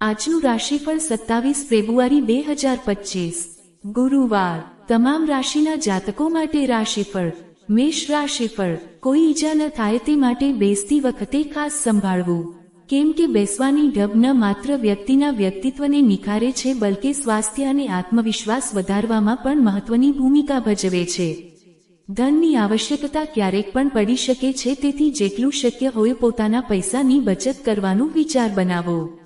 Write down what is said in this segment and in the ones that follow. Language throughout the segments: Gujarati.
આજનું રાશિફળ સત્તાવીસ ફેબ્રુઆરી બે હજાર પચીસ. ગુરુવાર. તમામ રાશિના જાતકો માટે રાશિફળ. મેષ રાશિફળ. કોઈ ઈજા ન થાય તે માટે બેસતી વખતે ખાસ સંભાળવું. કેમ કે બેસવાની ઢબ ન માત્ર વ્યક્તિના વ્યક્તિત્વને નિખારે છે, બલકે સ્વાસ્થ્ય અને આત્મવિશ્વાસ વધારવામાં પણ મહત્વની ભૂમિકા ભજવે છે. ધનની આવશ્યકતા ક્યારેક પણ પડી શકે છે, તેથી જેટલું શક્ય હોય પોતાના પૈસાની બચત કરવાનું વિચાર બનાવો.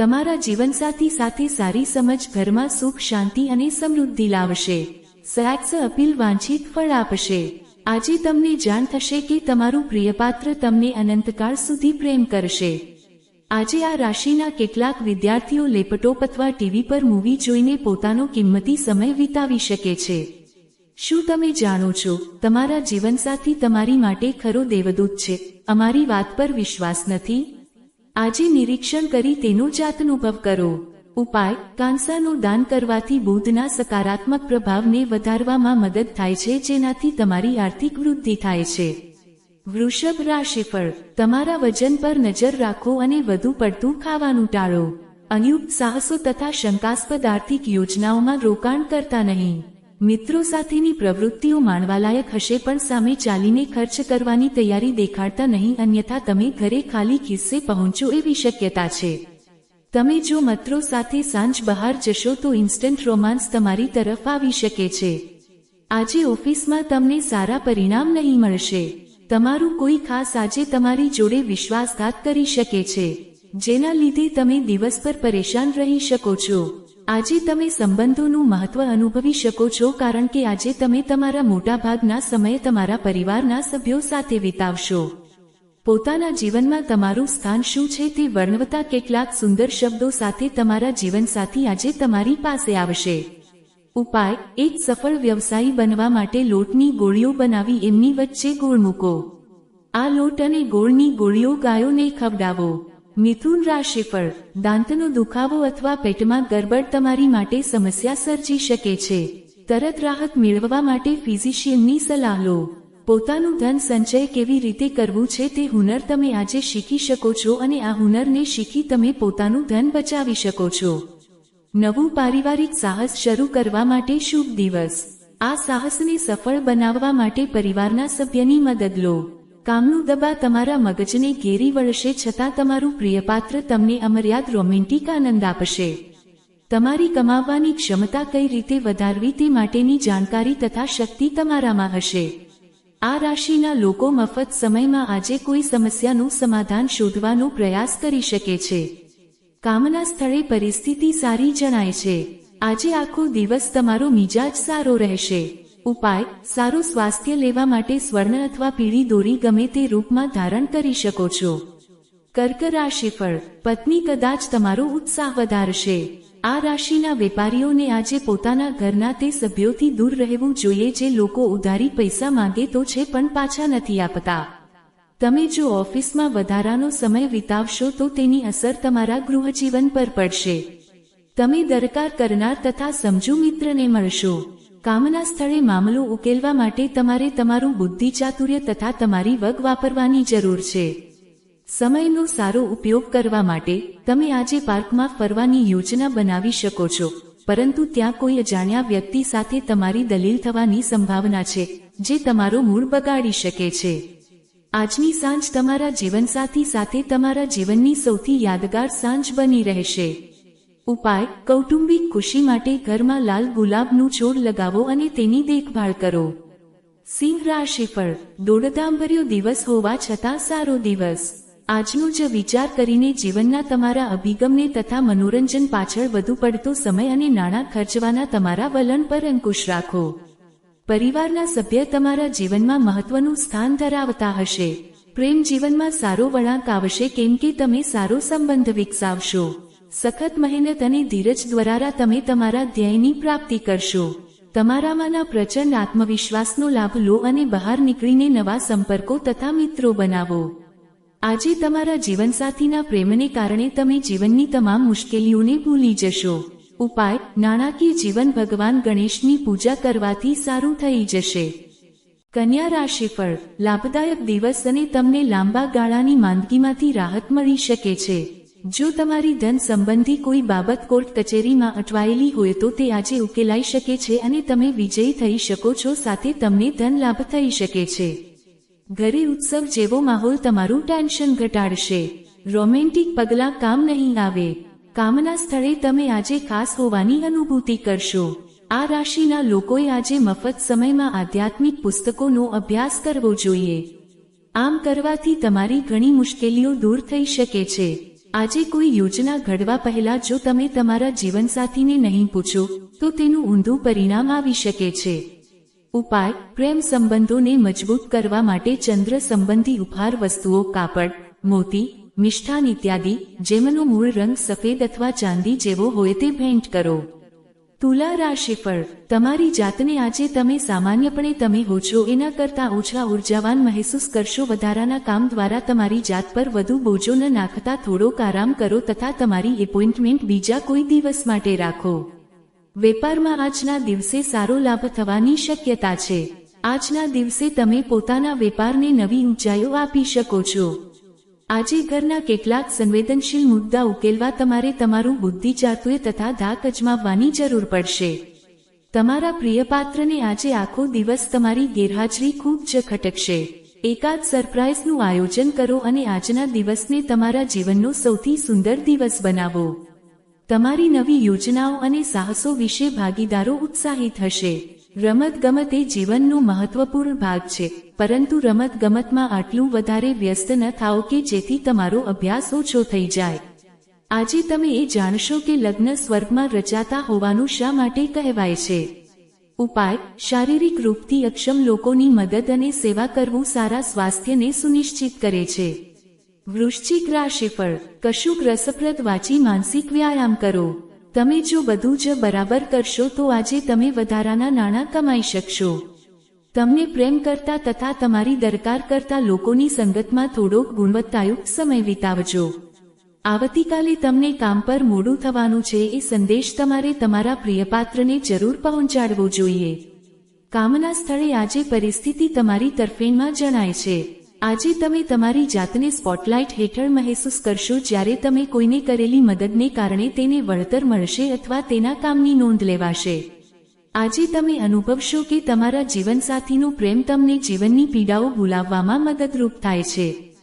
તમારા જીવનસાથી સાથે સારી સમજ, ઘરમાં સુખ, શાંતિ અને સમૃદ્ધિ લાવશે. સેક્સ અપીલ વાંછિત ફળ આપશે. આજે તમને જાણ થશે કે તમારું પ્રિયપાત્ર તમને અનંતકાળ સુધી પ્રેમ કરશે. આજે આ રાશિના કેટલાક વિદ્યાર્થીઓ લેપટોપ અથવા ટીવી પર મૂવી જોઈને પોતાનો કિંમતી સમય વિતાવી શકે છે. શું તમે જાણો છો, તમારા જીવનસાથી તમારી માટે ખરો દેવદૂત છે? અમારી વાત પર વિશ્વાસ નથી? આજે નિરીક્ષણ કરી તેનો જાતનુભવ કરો. ઉપાય, કાંસાનું દાન કરવાથી બુધના સકારાત્મક પ્રભાવને વધારવામાં મદદ થાય છે, જેનાથી તમારી આર્થિક વૃદ્ધિ થાય છે. વૃષભ રાશિફળ, તમારા વજન પર નજર રાખો અને વધુ પડતું ખાવાનું ટાળો. અનયુક્ત સાહસો તથા શંકાસ્પદ આર્થિક યોજનાઓમાં રોકાણ કરતા નહીં. મિત્રો સાથેની પ્રવૃત્તિઓ માણવાલાયક હશે પણ સામે ચાલીને ખર્ચ કરવાની તૈયારી દેખાડતા નહીં, અન્યથા તમે ઘરે ખાલી ખિસ્સે પહોંચો એવી શક્યતા છે. તમે જો મિત્રો સાથે સાંજ બહાર જશો તો ઇન્સ્ટન્ટ રોમાન્સ તમારી તરફ આવી શકે છે. આજે ઓફિસમાં તમને સારા પરિણામ નહીં મળશે. તમારું કોઈ ખાસ આજે તમારી જોડે વિશ્વાસઘાત કરી શકે છે, જેના લીધે તમે દિવસ પર પરેશાન રહી શકો છો. આજે તમે સંબંધોનું મહત્વ અનુભવી શકો છો કારણ કે આજે તમે તમારા મોટાભાગના સમય તમારા પરિવારના સભ્યો સાથે વિતાવશો. પોતાના જીવનમાં તમારું સ્થાન શું છે તે વર્ણવતા કેટલાક સુંદર શબ્દો સાથે તમારા જીવનસાથી આજે તમારી પાસે આવશે. ઉપાય, એક સફળ વ્યવસાયી બનવા માટે લોટની ગોળીઓ બનાવી એમની વચ્ચે ગોળ મૂકો. આ લોટ અને ગોળની ગોળીઓ ગાયોને ખવડાવો. મિથુન રાશિફળ દાંતનો દુખાવો અથવા પેટમાં ગરબડ તમારી માટે સમસ્યા સર્જી શકે છે. તરત રાહત મેળવવા માટે ફિઝિશિયનની સલાહ લો. પોતાનું ધન સંચય કેવી રીતે કરવું છે તે હુનર તમે આજે શીખી શકો છો અને આ હુનરને શીખી તમે પોતાનું ધન બચાવી શકો છો. નવું પારિવારિક સાહસ શરૂ કરવા માટે શુભ દિવસ. આ સાહસને સફળ બનાવવા માટે પરિવારના સભ્યની મદદ લો. કામનું દબા તમારા મગજને ઘેરી વળશે છતાં તમારું પ્રિયપાત્ર તમને અમર્યાદ રોમેન્ટિક આનંદ આપશે. તમારી કમાવવાની ક્ષમતા કઈ રીતે વધારવી તે માટેની જાણકારી તથા શક્તિ તમારામાં હશે. આ રાશિના લોકો મફત સમયમાં આજે કોઈ સમસ્યાનું સમાધાન શોધવાનો પ્રયાસ કરી શકે છે. કામના સ્થળે પરિસ્થિતિ સારી જણાય છે. આજે આખો દિવસ તમારો મિજાજ સારો રહેશે. ઉપાય, સારું સ્વાસ્થ્ય લેવા માટે સ્વર્ણ અથવા પીળી દોરી ગમે તે રૂપમાં ધારણ કરી શકો છો. કર્ક રાશિફળ પત્ની કદાચ તમારો ઉત્સાહ વધારશે. આ રાશિના વેપારીઓને આજે પોતાના ઘરના તે સભ્યોથી દૂર રહેવું જોઈએ જે લોકો ઉધારી પૈસા માંગે તો છે પણ પાછા નથી આપતા. તમે જો ઓફિસમાં વધારાનો સમય વિતાવશો તો તેની અસર તમારા ગૃહજીવન પર પડશે. તમે દરકાર કરનાર તથા સમજુ મિત્રને મળશો. કામના સ્થળે મામલો ઉકેલવા માટે તમારે તમારું બુદ્ધિ ચાતુર્ય તથા તમારી વગ વાપરવાની જરૂર છે. સમયનો સારો ઉપયોગ કરવા માટે તમે આજે પાર્કમાં ફરવાની યોજના બનાવી શકો છો, પરંતુ ત્યાં કોઈ અજાણ્યા વ્યક્તિ સાથે તમારી દલીલ થવાની સંભાવના છે, જે તમારો મૂળ બગાડી શકે છે. આજની સાંજ તમારા જીવનસાથી સાથે તમારા જીવનની સૌથી યાદગાર સાંજ બની રહેશે. ઉપાય, કૌટુંબિક ખુશી માટે ઘરમાં લાલ ગુલાબનું છોડ લગાવો અને તેની દેખભાળ કરો. સિંહ રાશિફળ દોડધામભર્યો દિવસ હોવા છતાં સારો દિવસ. આજનો જ વિચાર કરીને જીવનના તમારા અભિગમને તથા મનોરંજન પાછળ વધુ પડતો સમય અને નાણાં ખર્ચવાના તમારા વલણ પર અંકુશ રાખો. પરિવારના સભ્ય તમારા જીવનમાં મહત્વનું સ્થાન ધરાવતા હશે. પ્રેમ જીવનમાં સારો વળાંક આવશે કેમ કે તમે સારો સંબંધ વિકસાવશો. સખત મહેનત અને ધીરજ દ્વારા તમે તમારા ધ્યેયની પ્રાપ્તિ કરશો. તમારામાંના પ્રચંડ આત્મવિશ્વાસનો લાભ લો અને બહાર નીકળીને નવા સંપર્કો તથા મિત્રો બનાવો. આજે તમારા જીવનસાથીના પ્રેમને કારણે તમે જીવનની તમામ મુશ્કેલીઓને ભૂલી જશો. ઉપાય, નાણાકીય જીવન ભગવાન ગણેશની પૂજા કરવાથી સારું થઈ જશે. કન્યા રાશિફળ લાભદાયક દિવસ અને તમને લાંબા ગાળાની માંદગીમાંથી રાહત મળી શકે છે. જો તમારી ધન સંબંધી કોઈ બાબત કોર્ટ કચેરીમાં અટવાયેલી હોય તો તે આજે ઉકેલાઈ શકે છે અને તમે વિજયી થઈ શકો છો, સાથે તમને ધન લાભ થઈ શકે છે. ઘરે ઉત્સવ જેવો માહોલ તમારું ટેન્શન ઘટાડશે. રોમેન્ટિક પગલાં કામ નહીં આવે. કામના સ્થળે તમે આજે ખાસ હોવાની અનુભૂતિ કરશો. આ રાશિના લોકોએ આજે મફત સમયમાં આધ્યાત્મિક પુસ્તકોનો અભ્યાસ કરવો જોઈએ. આમ કરવાથી તમારી ઘણી મુશ્કેલીઓ દૂર થઈ શકે છે. આજે કોઈ યોજના ઘડવા પહેલા જો તમે તમારા જીવનસાથીને નહીં પૂછો, તો તેનું ઊંધું પરિણામ આવી શકે છે. ઉપાય, પ્રેમ સંબંધોને મજબૂત કરવા માટે ચંદ્ર સંબંધી ઉપહાર વસ્તુઓ, કાપડ, મોતી, મિષ્ઠાન ઇત્યાદિ, જેમનો મૂળ રંગ સફેદ અથવા ચાંદી જેવો હોય તે ભેન્ટ કરો. તુલા રાશિફળ તમારી જાતને આજે તમે સામાન્યપણે તમે હો છો, એના કરતાં ઓછા ઉર્જાવાન મહેસૂસ કરશો, વધારાના કામ દ્વારા તમારી જાત પર વધુ બોજો ન નાખતા થોડોક આરામ કરો તથા તમારી એપોઇન્ટમેન્ટ બીજા કોઈ દિવસ માટે રાખો. વેપારમાં આજના દિવસે સારો લાભ થવાની શક્યતા છે. આજના દિવસે તમે પોતાના વેપારને નવી ઊંચાઈઓ આપી શકો છો. આજે ઘરના કેટલાક સંવેદનશીલ મુદ્દા ઉકેલવા તમારે તમારું બુદ્ધિ ચાતુર્ય તથા ધાક અજમાવવાની જરૂર પડશે. તમારા પ્રિયપાત્રને આજે આખો દિવસ તમારી ગેરહાજરી ખૂબ જ ખટકશે. એકાદ સરપ્રાઇઝનું આયોજન કરો અને આજના દિવસને તમારા જીવનનો સૌથી સુંદર દિવસ બનાવો. તમારી નવી યોજનાઓ અને સાહસો વિશે ભાગીદારો ઉત્સાહિત હશે. રમત ગમત એ જીવનનો મહત્વપૂર્ણ ભાગ છે, પરંતુ રમત ગમતમાં આટલું વધારે વ્યસ્ત ન થાઓ કે જેથી તમારો અભ્યાસ ઓછો થઈ જાય. આજે તમે એ જાણશો કે લગ્ન સ્વર્ગમાં રચાતા હોવાનું શા માટે કહેવાય છે? ઉપાય, શારીરિક રૂપથી અક્ષમ લોકોની મદદ અને સેવા કરવું સારા સ્વાસ્થ્યને સુનિશ્ચિત કરે છે. વૃશ્ચિક રાશિફળ, કશુંક રસપ્રદ વાંચી માનસિક વ્યાયામ કરો. તમે જો બધું જ બરાબર કરશો તો આજે તમે વધારાના નાણાં કમાઈ શકશો. તમને પ્રેમ કરતા તથા તમારી દરકાર કરતા લોકોની સંગતમાં થોડોક ગુણવત્તાયુક્ત સમય વિતાવજો. આવતીકાલે તમને કામ પર મોડું થવાનું છે એ સંદેશ તમારે તમારા પ્રિયપાત્રને જરૂર પહોંચાડવો જોઈએ. કામના સ્થળે આજે પરિસ્થિતિ તમારી તરફેણમાં જણાય છે. આજે તમે તમારી જાતને સ્પોટલાઇટ હેઠળ મહેસૂસ કરશો જ્યારે તમે કોઈને કરેલી મદદને કારણે તેને વળતર મળશે અથવા તેના કામની નોંધ લેવાશે. આજે તમે અનુભવશો કે તમારા જીવનસાથીનો પ્રેમ તમને જીવનની પીડાઓ ભૂલાવવામાં મદદરૂપ થાય છે.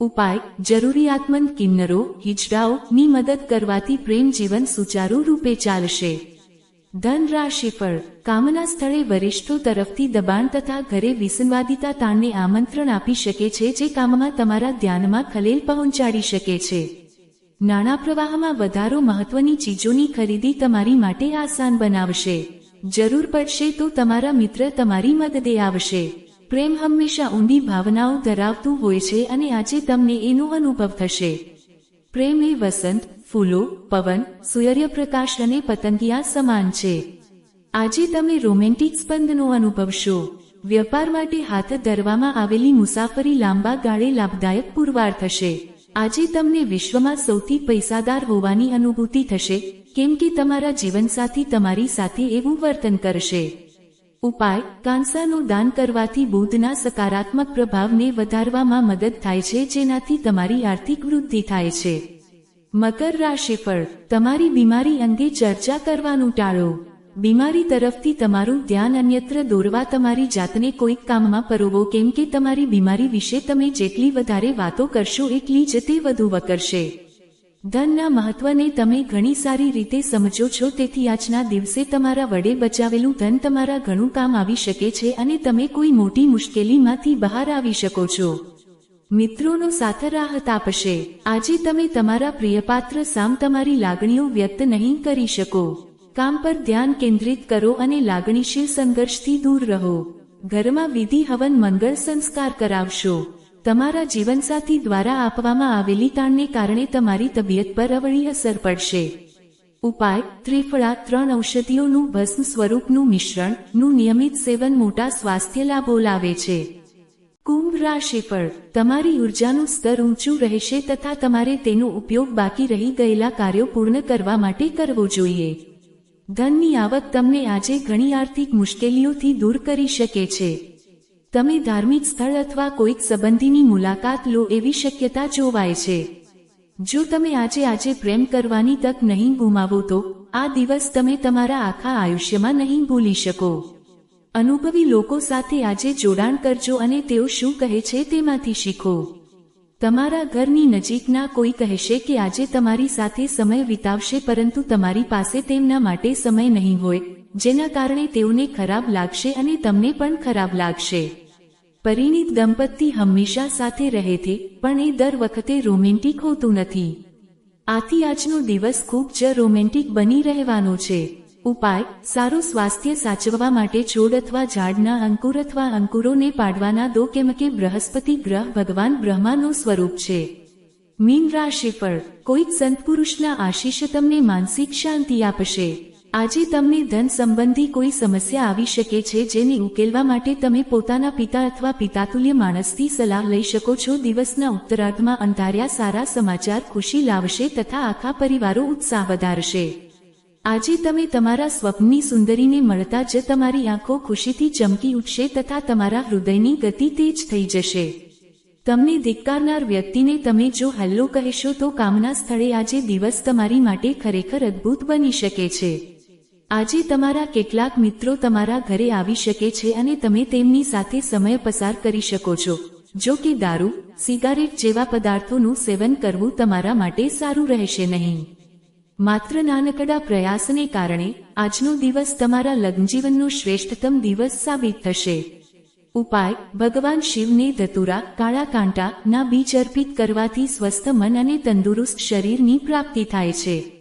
ઉપાય જરૂરિયાતમંદ કિન્નરો હિજડાઓની મદદ કરવાથી પ્રેમ જીવન સુચારુ રૂપે ચાલશે. ધન રાશિફળ કામના સ્થળે વરિષ્ઠો તરફથી દબાણ તથા ઘરે વિસંવાદિતા તાણને આમંત્રણ આપી શકે છે જે કામમાં તમારા ધ્યાનમાં ખલેલ પહોંચાડી શકે છે. નાણાં પ્રવાહમાં વધારો મહત્વની ચીજોની ખરીદી તમારી માટે આસાન બનાવશે. જરૂર પડશે તો તમારા મિત્ર તમારી મદદે આવશે. પ્રેમ હંમેશા ઊંડી ભાવનાઓ ધરાવતું હોય છે અને આજે તમને એનો અનુભવ થશે. પ્રેમ એ વસંત ફૂલો, પવન, સૂર્યપ્રકાશ અને પતંગિયા સમાન છે. આજે તમે રોમેન્ટિક સ્પંદનો અનુભવશો. વ્યાપાર માટે હાથ ધરવામાં આવેલી મુસાફરી લાંબા ગાળે લાભદાયક પુરવાર થશે. આજે તમને વિશ્વમાં સૌથી પૈસાદાર હોવાની અનુભૂતિ થશે, કેમ કે તમારા જીવનસાથી તમારી સાથે એવું વર્તન કરશે. ઉપાય, કાંસાનું દાન કરવાથી બુધના સકારાત્મક પ્રભાવને વધારવામાં મદદ થાય છે જેનાથી તમારી આર્થિક વૃદ્ધિ થાય છે. મકર રાશિફળ તમારી બીમારી અંગે ચર્ચા કરવાનું ટાળો. બીમારી તરફથી તમારું ધ્યાન અન્યત્ર દોરવા તમારી જાતને કોઈક કામમાં પરોવો કેમ કે તમારી બીમારી વિશે તમે જેટલી વધારે વાતો કરશો એટલી જ તે વધુ વકરશે. ધનના મહત્વને તમે ઘણી સારી રીતે સમજો છો તેથી આજના દિવસે તમારા વડે બચાવેલું ધન તમારા ઘણું કામ આવી શકે છે અને તમે કોઈ મોટી મુશ્કેલીમાંથી બહાર આવી શકો છો. મિત્રોનો સાથે રાહત આપશે આજે તમે તમારા પ્રિયપાત્ર સામ તમારી લાગણીઓ વ્યક્ત નહીં કરી શકો. કામ પર ધ્યાન કેન્દ્રિત કરો અને લાગણીશીલ સંઘર્ષથી દૂર રહો. ઘરમાં વિધિ હવન મંગળ સંસ્કાર કરાવશો. તમારા જીવનસાથી દ્વારા આપવામાં આવેલી તાણને કારણે તમારી તબિયત પર અવળી અસર પડશે. ઉપાય, ત્રિફળા, ત્રણ ઔષધિઓનું ભસ્મ સ્વરૂપનું મિશ્રણ, નું નિયમિત સેવન મોટા સ્વાસ્થ્ય લાભો લાવે છે. કુંભ રાશિફળ તમારી ઉર્જાનું સ્તર ઊંચું રહેશે તથા તમારે તેનો ઉપયોગ બાકી રહી ગયેલા કાર્યો પૂર્ણ કરવા માટે કરવો જોઈએ. ધનની આવક તમને આજે ઘણી આર્થિક મુશ્કેલીઓથી દૂર કરી શકે છે. તમે ધાર્મિક સ્થળ અથવા કોઈક સંબંધીની મુલાકાત લો એવી શક્યતા જોવાય છે. જો તમે આજે આજે પ્રેમ કરવાની તક નહીં ગુમાવો તો આ દિવસ તમે તમારા આખા આયુષ્યમાં નહીં ભૂલી શકો. અનુભવી લોકો સાથે આજે જોડાણ કરજો અને તેઓ શું કહે છે તેમાંથી શીખો. તમારા ઘરની નજીકના કોઈ કહેશે કે આજે તમારી સાથે સમય વિતાવશે પરંતુ તમારી પાસે તેમના માટે સમય નહીં હોય, જેના કારણે તેઓને ખરાબ લાગશે અને તમને પણ ખરાબ લાગશે. પરિણીત દંપતી હંમેશા સાથે રહે છે, પણ એ દર વખતે રોમેન્ટિક હોતું નથી. આથી આજનો દિવસ ખૂબ જ રોમેન્ટિક બની રહેવાનો છે. ઉપાય, સારું સ્વાસ્થ્ય સાચવવા માટે છોડ અથવા ઝાડના અંકુર અથવા અંકુરોને પાડવાના દો કેમ કે બૃહસ્પતિ ગ્રહ ભગવાન બ્રહ્માનું સ્વરૂપ છે. મીન રાશિફળ કોઈક સંતપુરુષના આશીષ તમને માનસિક શાંતિ આપશે. આજે તમને ધન સંબંધી કોઈ સમસ્યા આવી શકે છે જેને ઉકેલવા માટે તમે પોતાના પિતા અથવા પિતાતુલ્ય માણસથી સલાહ લઈ શકો છો. દિવસના ઉત્તરાર્ધમાં અંધાર્યા સારા સમાચાર ખુશી લાવશે તથા આખા પરિવારો ઉત્સાહ વધારશે. આજે તમે તમારા સ્વપ્નની સુંદરીને મળતા જ તમારી આંખો ખુશીથી ચમકી ઉઠશે તથા તમારા હૃદયની ગતિ તેજ થઈ જશે. તમને ધિક્કારનાર વ્યક્તિને તમે જો હલ્લો કહેશો તો કામના સ્થળે આજે દિવસ તમારી માટે ખરેખર અદ્ભુત બની શકે છે. આજે તમારા કેટલાક મિત્રો તમારા ઘરે આવી શકે છે અને તમે તેમની સાથે સમય પસાર કરી શકો છો. જો કે દારૂ, સિગારેટ જેવા પદાર્થોનું સેવન કરવું તમારા માટે સારું રહેશે નહીં. માત્ર નાનકડા પ્રયાસને કારણે આજનો દિવસ તમારા લગ્નજીવનનો શ્રેષ્ઠતમ દિવસ સાબિત થશે. ઉપાય, ભગવાન શિવને ધતુરા, કાળા કાંટા ના બીજ અર્પિત કરવાથી સ્વસ્થ મન અને તંદુરસ્ત શરીરની પ્રાપ્તિ થાય છે.